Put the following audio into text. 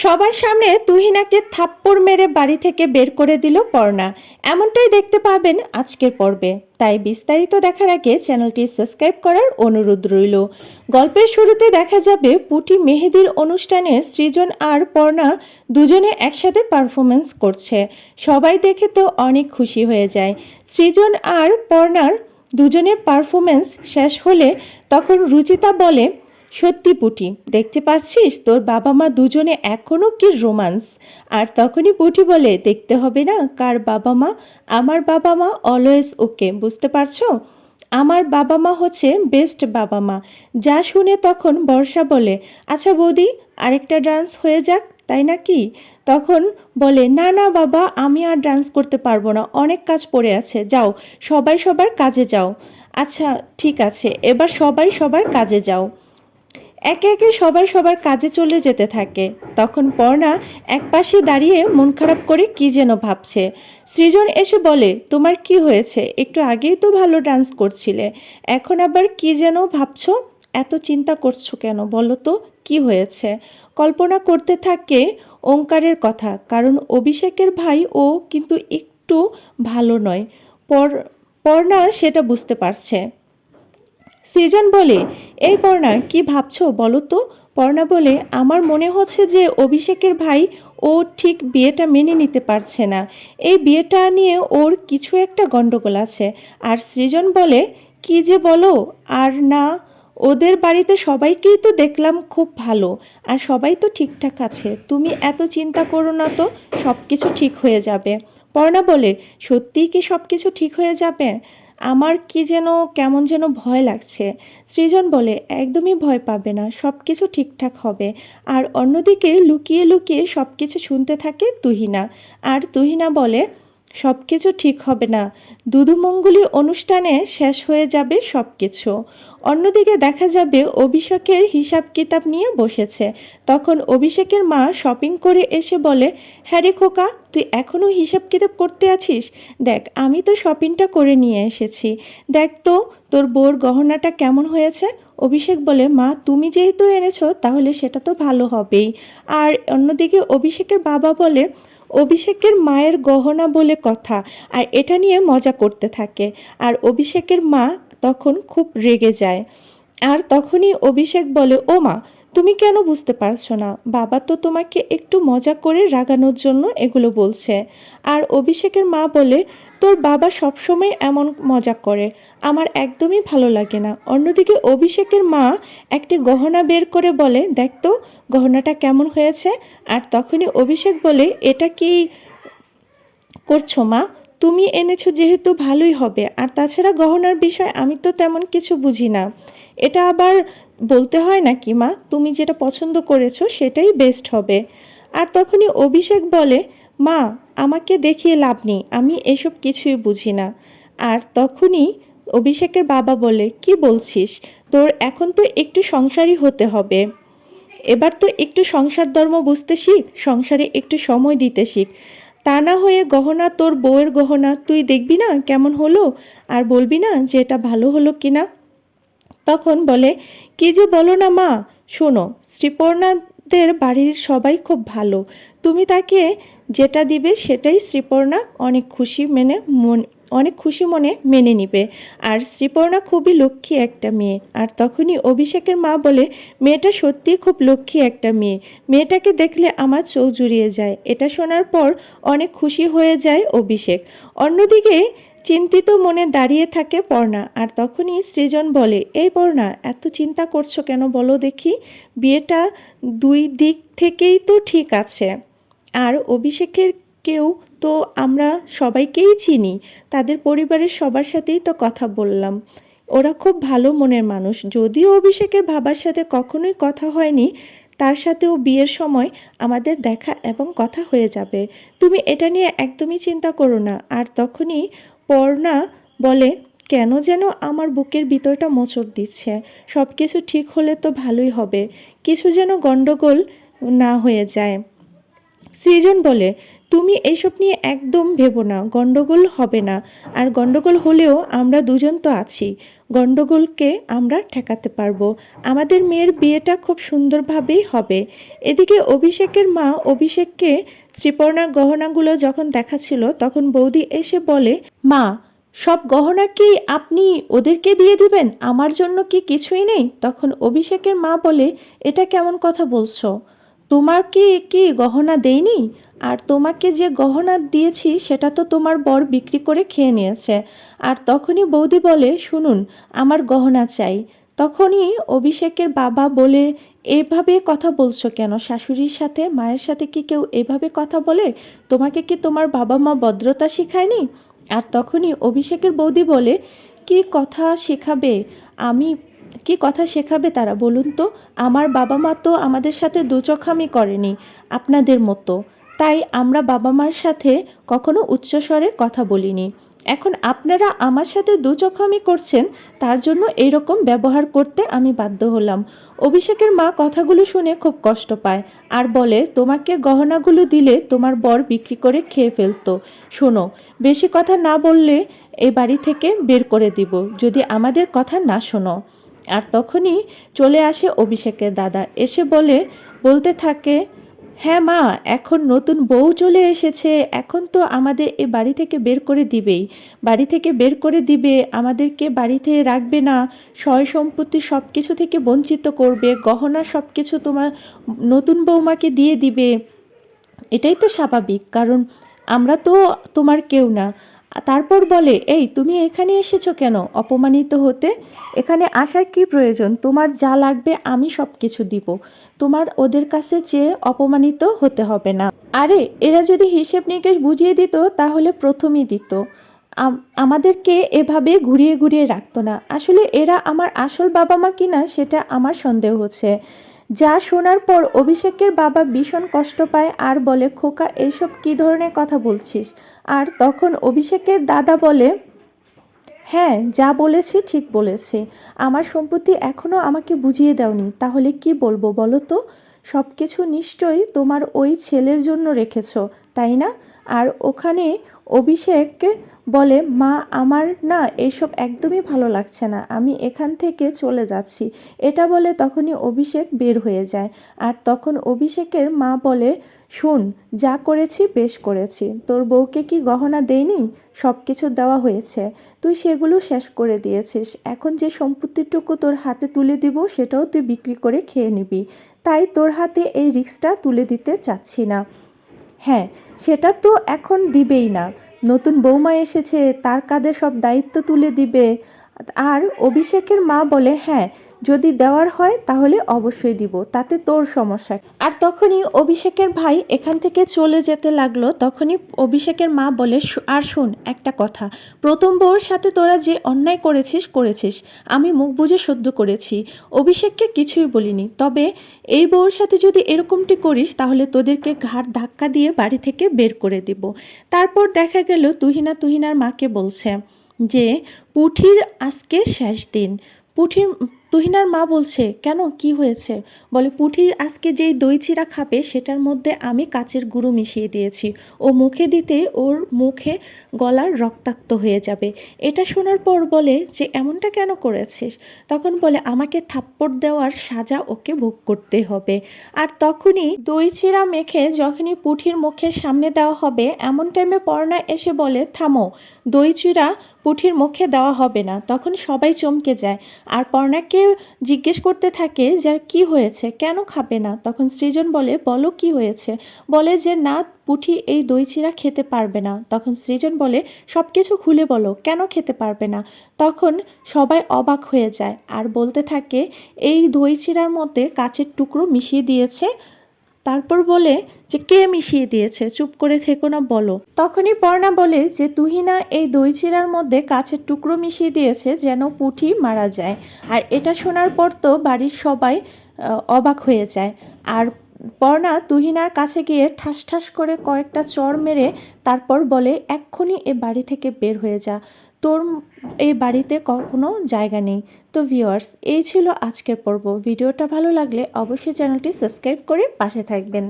সবার সামনে তুহিনাকে থাপ্পড় মেরে বাড়ি থেকে বের করে দিল পর্ণা। এমনটাই দেখতে পাবেন আজকের পর্বে। তাই বিস্তারিত দেখার আগে চ্যানেলটি সাবস্ক্রাইব করার অনুরোধ রইল। গল্পের শুরুতে দেখা যাবে পুটি মেহেদির অনুষ্ঠানে সৃজন আর পর্ণা দুজনে একসাথে পারফরমেন্স করছে। সবাই দেখে তো অনেক খুশি হয়ে যায়। সৃজন আর পর্ণার দুজনের পারফরমেন্স শেষ হলে তখন রুচিতা বলে সত্যি পুটি, দেখতে পাচ্ছিস তোর বাবা মা দুজনে এখনও কি রোমান্স? আর তখনই পুটি বলে, দেখতে হবে না, কার বাবা মা আমার বাবা মা অলওয়েজ ওকে, বুঝতে পারছ? আমার বাবা মা হচ্ছে বেস্ট বাবা মা যা শুনে তখন বর্ষা বলে আচ্ছা বৌদি, আরেকটা ডান্স হয়ে যাক, তাই নাকি তখন বলে, না না বাবা, আমি আর ডান্স করতে পারব না, অনেক কাজ পড়ে আছে, যাও, সবাই সবার কাজে যাও। আচ্ছা ঠিক আছে, এবার সবাই সবার কাজে যাও। একে একে সবাই সবার কাজে চলে যেতে থাকে। তখন পর্ণা একপাশে দাঁড়িয়ে মন খারাপ করে কি যেন ভাবছে। সৃজন এসে বলে, তোমার কি হয়েছে? একটু আগেই তো ভালো ডান্স করছিলে। এখন আবার কি যেন ভাবছ? এত চিন্তা করছ কেন? বলো তো, কি হয়েছে? কল্পনা করতে থাকে ওঙ্কারের কথা, কারণ অভিষেকের ভাই ও কিন্তু একটু ভালো নয়। পর, পর্ণা সেটা বুঝতে পারছে। সৃজন বলে, এই পর্ণা, কি ভাবছ বলো তো? পর্ণা বলে, আমার মনে হচ্ছে যে অভিষেকের ভাই ও ঠিক বিয়েটা মেনে নিতে পারছে না। এই বিয়েটা নিয়ে ওর কিছু একটা গণ্ডগোল আছে। আর সৃজন বলে, কি যে বলো? আর না, ওদের বাড়িতে সবাইকেই তো দেখলাম খুব ভালো, আর সবাই তো ঠিকঠাক আছে। তুমি এত চিন্তা করো না তো সব কিছু ঠিক হয়ে যাবে। পর্ণা বলে, সত্যিই কি সব কিছু ঠিক হয়ে যাবে? আমার কি যেন কেমন যেন ভয় লাগছে। সৃজন বলে, একদমই ভয় পাবে না সব কিছু ঠিকঠাক হবে। আর অন্যদিকে লুকিয়ে লুকিয়ে সব কিছু শুনতে থাকে তুহিনা। আর তুহিনা বলে সব কিছু ঠিক হবে না। দুদুমঙ্গলির অনুষ্ঠানে শেষ হয়ে যাবে সব কিছু অন্যদিকে দেখা যাবে অভিষেকের হিসাব কিতাব নিয়ে বসেছে। তখন অভিষেকের মা শপিং করে এসে বলে হ্যাঁ রে খোকা, তুই এখনও হিসাব কিতাব করতে আছিস? দেখ, আমি তো শপিংটা করে নিয়ে এসেছি। দেখ তো, তোর বোর গহনাটা কেমন হয়েছে? অভিষেক বলে, মা, তুমি যেহেতু এনেছো, তাহলে সেটা তো ভালো হবেই। আর অন্যদিকে অভিষেকের বাবা বলে অভিষেকের মায়ের গহনা বলে কথা, আর এটা নিয়ে মজা করতে থাকে। আর অভিষেকের মা তখন খুব রেগে যায়। আর তখনই অভিষেক বলে ও মা তুমি কেন বুঝতে পারছ না? বাবা তো তোমাকে একটু মজা করে রাগানোর জন্য এগুলো বলছে। আর অভিষেকের মা বলে, তোর বাবা সবসময় এমন মজা করে। আমার একদমই ভালো লাগে না। অন্যদিকে অভিষেকের মা একটি গহনা বের করে বলে, দেখ তো, গহনাটা কেমন হয়েছে? আর তখনই অভিষেক বলে, এটা কি করছ মা? তুমি এনেছো যেহেতু ভালোই হবে। আর তাছাড়া গহনার বিষয় আমি তো তেমন কিছু বুঝি না। এটা আবার বলতে হয় নাকি, মা? তুমি যেটা পছন্দ করেছ সেটাই বেস্ট হবে। আর তখনই অভিষেক বলে, মা, আমাকে দেখিয়ে লাভ নেই, আমি এসব কিছুই বুঝি না। আর তখনই অভিষেকের বাবা বলে, কি বলছিস? তোর এখন তো একটু সংসারই হতে হবে। এবার তো একটু সংসার ধর্ম বুঝতে শিখ, সংসারে একটু সময় দিতে শিখ। তা না হয়ে গহনা তোর বউয়ের গহনা, তুই দেখবি না কেমন হলো? আর বলবি না যে এটা ভালো হলো কিনা? তখন বলে, কি যে বলো না মা, শোনো, শ্রীপর্ণাদের বাড়ির সবাই খুব ভালো। তুমি তাকে যেটা দিবে সেটাই শ্রীপর্ণা অনেক খুশি মেনে মন, অনেক খুশি মনে মেনে নিবে। আর শ্রীপর্ণা খুবই লক্ষ্মী একটা মেয়ে। আর তখনই অভিষেকের মা বলে, মেয়েটা সত্যিই খুব লক্ষ্মী একটা মেয়ে। মেয়েটাকে দেখলে আমার চোখ জুড়িয়ে যায়। এটা শোনার পর অনেক খুশি হয়ে যায় অভিষেক। অন্যদিকে চিন্তিত মনে দাঁড়িয়ে থাকে পর্ণা, আর তখনই সৃজন বলে, এই পর্ণা, এত চিন্তা করছ কেন বলো দেখি? বিয়েটা দুই দিক থেকেই তো ঠিক আছে। আর অভিষেকের কেউ তো আমরা সবাইকেই চিনি, তাদের পরিবারের সবার সাথেই তো কথা বললাম। ওরা খুব ভালো মনের মানুষ। যদিও অভিষেকের বাবার সাথে কখনোই কথা হয়নি, তার সাথেও বিয়ের সময় আমাদের দেখা এবং কথা হয়ে যাবে। তুমি এটা নিয়ে একদমই চিন্তা করো না। আর তখনই পর্ণা বলে, কেন যেন আমার বুকের ভিতরটা মোচড় দিচ্ছে। সব কিছু ঠিক হলে তো ভালোই হবে। কিছু যেন গণ্ডগোল না হয়ে যায়। সৃজন বলে, তুমি এইসব নিয়ে একদম ভেবো না। গন্ডগোল হবে না। আর গন্ডগোল হলেও আমরা দুজন তো আছি। গন্ডগোলকে আমরা ঠেকাতে পারব। আমাদের মেয়ের বিয়েটা খুব সুন্দরভাবেই হবে। এদিকে অভিষেকের মা অভিষেককে শ্রীপর্ণার গহনাগুলো যখন দেখাচ্ছিল তখন বৌদি এসে বলে, মা, সব গহনা কি আপনি ওদেরকে দিয়ে দিবেন? আমার জন্য কি কিছুই নেই? তখন অভিষেকের মা বলে, এটা কেমন কথা বলছো? তোমার কি কি গহনা দেইনি? আর তোমাকে যে গহনা দিয়েছি, সেটা তো তোমার বর বিক্রি করে খেয়ে নিয়েছে। আর তখনই বৌদি বলে, শুনুন, আমার গহনা চাই। তখনই অভিষেকের বাবা বলে এভাবে কথা বলছো কেন? শাশুড়ির সাথে, মায়ের সাথে কি কেউ এভাবে কথা বলে? তোমাকে কি তোমার বাবা মা ভদ্রতা শেখায়নি? আর তখনই অভিষেকের বৌদি বলে, কি কথা শেখাবে? আমি, কি কথা শেখাবে তারা বলুন তো? আমার বাবা মা তো আমাদের সাথে দুচোখামি করেনি আপনাদের মতো। তাই আমরা বাবা মার সাথে কখনো উচ্চস্বরে কথা বলিনি। এখন আপনারা আমার সাথে দুচোখামি করছেন, তার জন্য এরকম ব্যবহার করতে আমি বাধ্য হলাম। অভিষেকের মা কথাগুলো শুনে খুব কষ্ট পায় আর বলে, তোমাকে গহনাগুলো দিলে তোমার বর বিক্রি করে খেয়ে ফেলতো। শোনো, বেশি কথা না বললে এই বাড়ি থেকে বের করে দিব, যদি আমাদের কথা না শোনো। আর তখনই চলে আসে অভিষেকের দাদা। এসে বলে, বলতে থাকে হ্যাঁ মা, এখন নতুন বউ চলে এসেছে, এখন তো আমাদের এ বাড়ি থেকে বের করে দিবেই। বাড়ি থেকে বের করে দিবে, আমাদেরকে বাড়িতে রাখবে না। সয় সম্পত্তি সব কিছু থেকে বঞ্চিত করবে, গহনা সব কিছু তোমার নতুন বৌমাকে দিয়ে দিবে। এটাই তো স্বাভাবিক, কারণ আমরা তো তোমার কেউ না। তারপর বলে, এই, তুমি এখানে এসেছ কেন? অপমানিত হতে? এখানে আসার কি প্রয়োজন? তোমার যা লাগবে আমি সব কিছু দিব। তোমার ওদের কাছে চেয়ে অপমানিত হতে হবে না। আরে, এরা যদি হিসেব নিকেশ বুঝিয়ে দিত, তাহলে প্রথমেই দিত। আম- আমাদেরকে এভাবে ঘুরিয়ে ঘুরিয়ে রাখতো না। আসলে এরা আমার আসল বাবা মা কিনা, সেটা আমার সন্দেহ হচ্ছে। যা শোনার পর অভিষেকের বাবা ভীষণ কষ্ট পায় আর বলে, খোকা, এইসব কি ধরনের কথা বলছিস? আর তখন অভিষেকের দাদা বলে হ্যাঁ যা বলেছি ঠিক বলেছে। আমার সম্পত্তি এখনও আমাকে বুঝিয়ে দেওনি। তাহলে কি বলব বলো তো? সব কিছু নিশ্চয়ই তোমার ওই ছেলের জন্য রেখেছো। তাই না? আর ওখানে অভিষেক বলে, মা, আমার না এইসব একদমই ভালো লাগছে না। আমি এখান থেকে চলে যাচ্ছি। এটা বলে তখনই অভিষেক বের হয়ে যায়। আর তখন অভিষেকের মা বলে, শোন, যা করেছি বেশ করেছি। তোর বউকে কি গহনা দেয়নি সব কিছু দেওয়া হয়েছে। তুই সেগুলো শেষ করে দিয়েছিস। এখন যে সম্পত্তিটুকু তোর হাতে তুলে দিব, সেটাও তুই বিক্রি করে খেয়ে নিবি। তাই তোর হাতে এই রিক্সটা তুলে দিতে চাচ্ছি না। হ্যাঁ সেটা তো এখন দিবেই না। নতুন বৌমা এসেছে, তার কাঁধে সব দায়িত্ব তুলে দিবে। আর অভিষেকের মা বলে হ্যাঁ যদি দেওয়ার হয় তাহলে অবশ্যই দিব, তাতে তোর সমস্যা। আর তখনই অভিষেকের ভাই এখান থেকে চলে যেতে লাগল। তখনই অভিষেকের মা বলে আর শোন, একটা কথা। প্রথম বউর সাথে তোরা যে অন্যায় করেছিস করেছিস। আমি মুখ বুঝে সহ্য করেছি। অভিষেককে কিছুই বলিনি। তবে এই বউর সাথে যদি এরকমটি করিস, তাহলে তোদেরকে ঘাড় ধাক্কা দিয়ে বাড়ি থেকে বের করে দিব। তারপর দেখা গেল তুহিনা তুহিনার মাকে বলছে যে পুঠির আজকে শেষ দিন। পুঠির, তুহিনার মা বলছে, কেন? কি হয়েছে? বলে, পুঠি আজকে যেই দই চিরা খাবে, সেটার মধ্যে আমি কাচের গুঁড়ো মিশিয়ে দিয়েছি। ও মুখে দিতে, ওর মুখে গলার রক্তাক্ত হয়ে যাবে। এটা শোনার পর বলে, যে এমনটা কেন করেছিস? তখন বলে, আমাকে থাপ্পড় দেওয়ার সাজা ওকে ভোগ করতে হবে। আর তখনই দই চিরা মেখে যখনই পুঠির মুখের সামনে দেওয়া হবে, এমন টাইমে পর্ণা এসে বলে, থামো, দই চিরা পুঠির মুখে দেওয়া হবে না। তখন সবাই চমকে যায়। আর পর্ণাকে জিজ্ঞেস করতে থাকে যে, কি হয়েছে? কেন খাবে না? তখন সৃজন বলে, বলো কি হয়েছে? বলে যে, না পুঠি এই দই চিরা খেতে পারবে না। তখন সৃজন বলে সব কিছু খুলে বলো, কেন খেতে পারবে না? তখন সবাই অবাক হয়ে যায়। আর বলতে থাকে, এই দই চিরার মধ্যে কাচের টুকরো মিশিয়ে দিয়েছে তারপর বলে যে, কে মিশিয়ে দিয়েছে? চুপ করে থেকো না, বলো। তখনই পর্ণা বলে যে, তুহিনা এই দই চিরার মধ্যে কাছের টুকরো মিশিয়ে দিয়েছে যেন পুঠি মারা যায়। আর এটা শোনার পর তো বাড়ির সবাই অবাক হয়ে যায়। আর পর্ণা তুহিনার কাছে গিয়ে ঠাস ঠাস করে কয়েকটা চর মেরে তারপর বলে, এক্ষুনি এ বাড়ি থেকে বের হয়ে যা। তোর এই বাড়িতে কখনো জায়গা নেই। তো ভিউয়ার্স এই ছিল আজকের পর্ব। ভিডিওটা ভালো লাগলে অবশ্যই চ্যানেলটি সাবস্ক্রাইব করে পাশে থাকবেন।